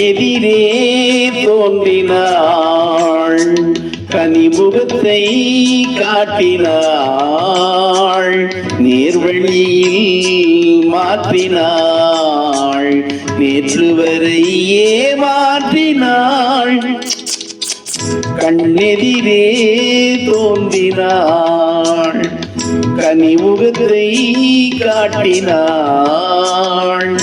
எதிரே தோன்றினாள். கனிமுகத்தை காட்டினாள். நேர்வழியில் மாற்றினாள். நேற்று வரையே மாற்றினாள். கண்ணெதிரே தோன்றினாள். கனிமுகத்தை காட்டினாள்.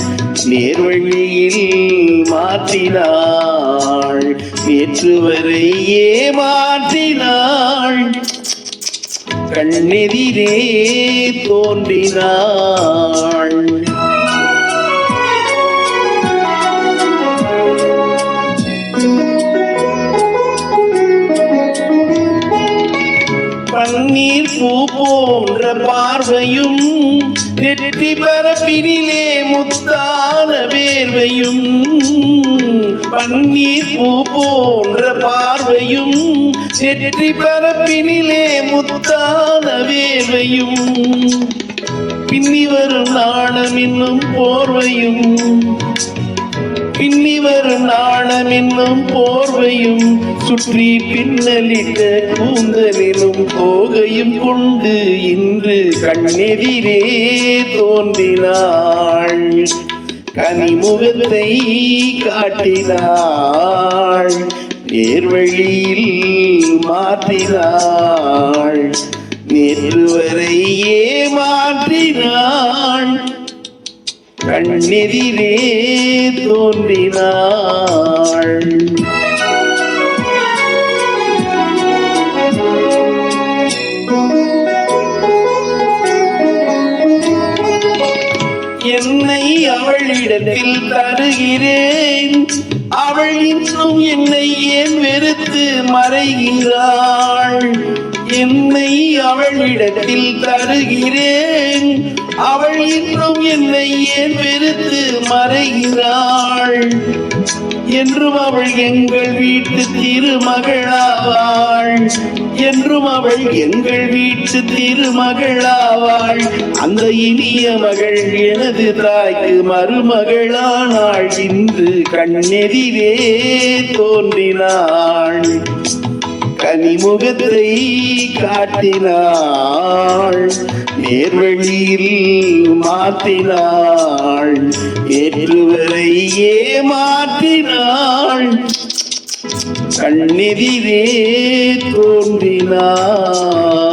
நேர்வழியில் மாற்றினாள். நேற்று வரை ஏமாற்றினாள். கண்ணெதிரே தோன்றினாள். பன்னீர் பூ போன்ற பார்வையும் நெற்றி பரப்பினிலே முத்தா வேர்வையும் பன்னீர் பூ போன்ற பார்வையும் நெற்றி பரப்பினிலே முத்தான வேர்வையும் பின்னி வரும் நாணம் என்னும் போர்வையும் பின்னி வரும் நாணம் என்னும் போர்வையும் சுற்றி பின்னலிட்ட கூந்தலிலும் போகையும் கொண்டு இன்று கண்ணெதிரே தோன்றினாள். கனிமுகத்தை காட்டினாள் நேர்வழியில் மாற்றினாள் நேற்று வரை ஏமாற்றினாள் கண்ணெதிரே தோன்றினாள். அவளிடத்தில் தருகிறேன். அவள் இன்னும் என்னை ஏன் வெறுத்து மறைகிறாள்? என்னை அவளிடத்தில் தருகிறேன். அவள் இன்னும் என்னை ஏன் வெறுத்து மறைகிறாள்? என்றும் அவள் எங்கள் வீட்டு திருமகளாவாள். என்றும் அவள் எங்கள் வீட்டு திருமகளாவாள். அந்த இனிய மகள் எனது தாய்க்கு மருமகளானாள். இன்று கண்ணெதிரே தோன்றினாள். கனிமுகத்தை காட்டினாள். நேர்வழியில் மாற்றினாள் ஏற்று வரை ஏமாற்றினாள். கண்ணெதிரே தோன்றினாள்.